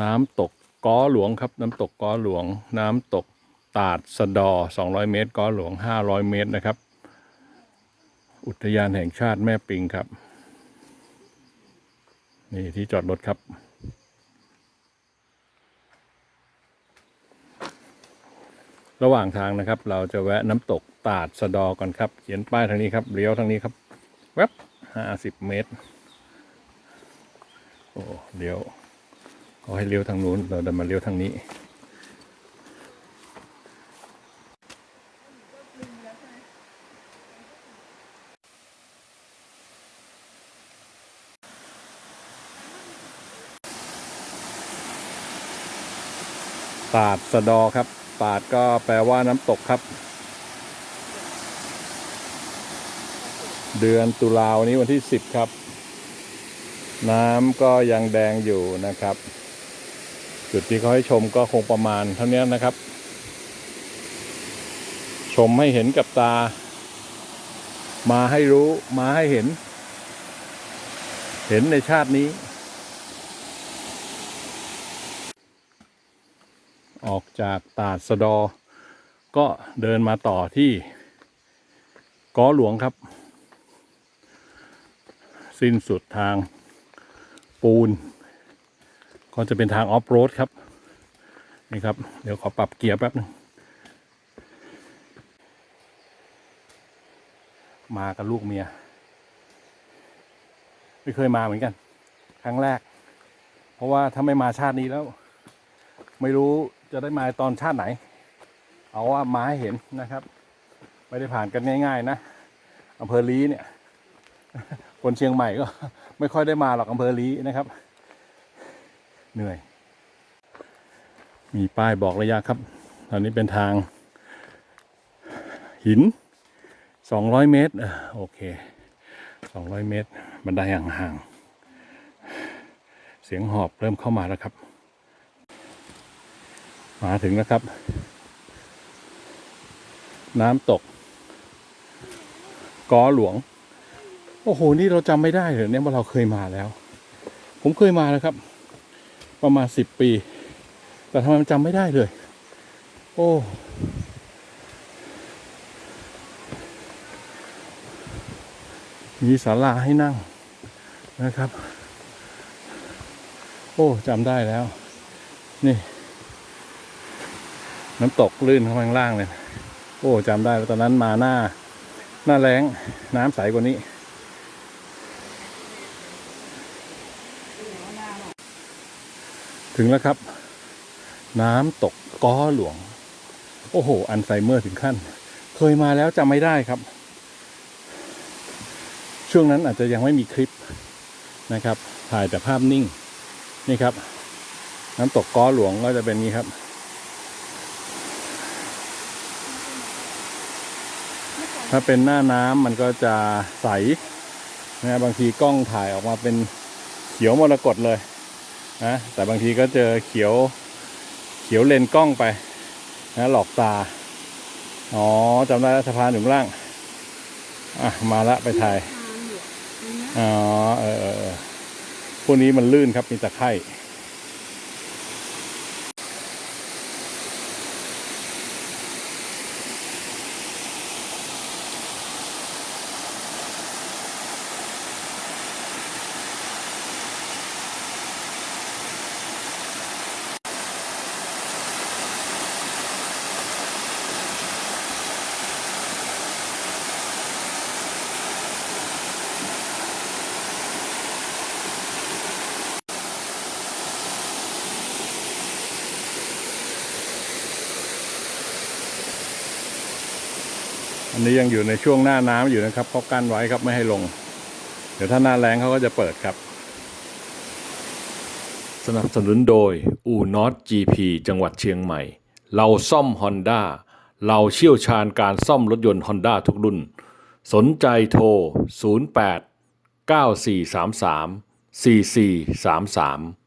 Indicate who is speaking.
Speaker 1: น้ำตกก้อหลวงครับ น้ำตกก้อหลวง น้ำตกตาดสะดอ 200 เมตรก้อหลวง 500 เมตรนะครับ อุทยานแห่งชาติแม่ปิงครับ นี่ที่จอดรถครับ ระหว่างทางนะครับ เราจะแวะน้ำตกตาดสะดอก่อนครับ เขียนป้ายทางนี้ครับเลี้ยวทางนี้ครับแวบห้าสิบเมตรโอ้เลี้ยว เขาให้เลี้ยวทางนู้น เราเดินมาเลี้ยวทางนี้ตาดสะดอครับตาดก็แปลว่าน้ำตกครับ เดือนตุลาวันนี้วันที่สิบครับ น้ำก็ยังแดงอยู่นะครับ จุดที่เขาให้ชมก็คงประมาณเท่านี้นะครับ ชมให้เห็นกับตา มาให้รู้มาให้เห็น เห็นในชาตินี้ ออกจากตาดสะดอ ก็เดินมาต่อที่กอหลวงครับ สิ้นสุดทางปูน ก็จะเป็นทางออฟโรดครับ นี่ครับ เดี๋ยวขอปรับเกียร์แป๊บนึงมากับลูกเมีย ไม่เคยมาเหมือนกัน ครั้งแรก เพราะว่าถ้าไม่มาชาตินี้แล้ว ไม่รู้จะได้มาตอนชาติไหน เอาว่ามาให้เห็นนะครับ ไม่ได้ผ่านกันง่าย ๆ นะอำเภอลีเนี่ย คนเชียงใหม่ก็ ไม่ค่อยได้มาหรอกอำเภอลีนะครับ เหนื่อย มีป้ายบอกระยะครับ ตอนนี้เป็นทาง หิน 200 เมตรเออโอเค 200 เมตร บันไดห่างๆ เสียงหอบเริ่มเข้ามาแล้วครับ มาถึงแล้วครับ น้ำตกกอหลวง โอ้โห นี่เราจำไม่ได้เหรอเนี่ยว่าเราเคยมาแล้ว ผมเคยมาแล้วครับ ประมาณสิบปี แต่ทำไมมันจำไม่ได้เลย โอ้ มีศาลาให้นั่งนะครับ โอ้จำได้แล้ว นี่ น้ำตกลื่นข้างล่างเลยโอ้จำได้แล้วตอนนั้นมาหน้า หน้าแรงน้ำใสกว่านี้ ถึงแล้วครับ น้ำตกก้อหลวง โอ้โห อันไซเมอร์ถึงขั้น เคยมาแล้วจำไม่ได้ครับ ช่วงนั้นอาจจะยังไม่มีคลิปนะครับ ถ่ายแต่ภาพนิ่ง นี่ครับ น้ำตกก้อหลวงก็จะเป็นนี้ครับถ้าเป็นหน้าน้ำมันก็จะใสนะบางทีกล้องถ่ายออกมาเป็นเขียวมรกตเลย นะแต่บางทีก็เจอเขียวเขียวเลนกล้องไปนะหลอกตา อ๋อจำได้แล้วสะพานอยู่ข้างล่าง อะ มาละไปถ่าย อ๋อเออเออเออพวกนี้มันลื่นครับมีตะไคร่ อันนี้ยังอยู่ในช่วงหน้าน้ำอยู่นะครับเขากั้นไว้ครับไม่ให้ลง เดี๋ยวถ้าหน้าแรงเขาก็จะเปิดครับ สนับสนุนโดย อู่นอต GP จังหวัดเชียงใหม่ เราซ่อม Honda เราเชี่ยวชาญการซ่อมรถยนต์ Honda ทุกรุ่น สนใจโทร 08 9433 4433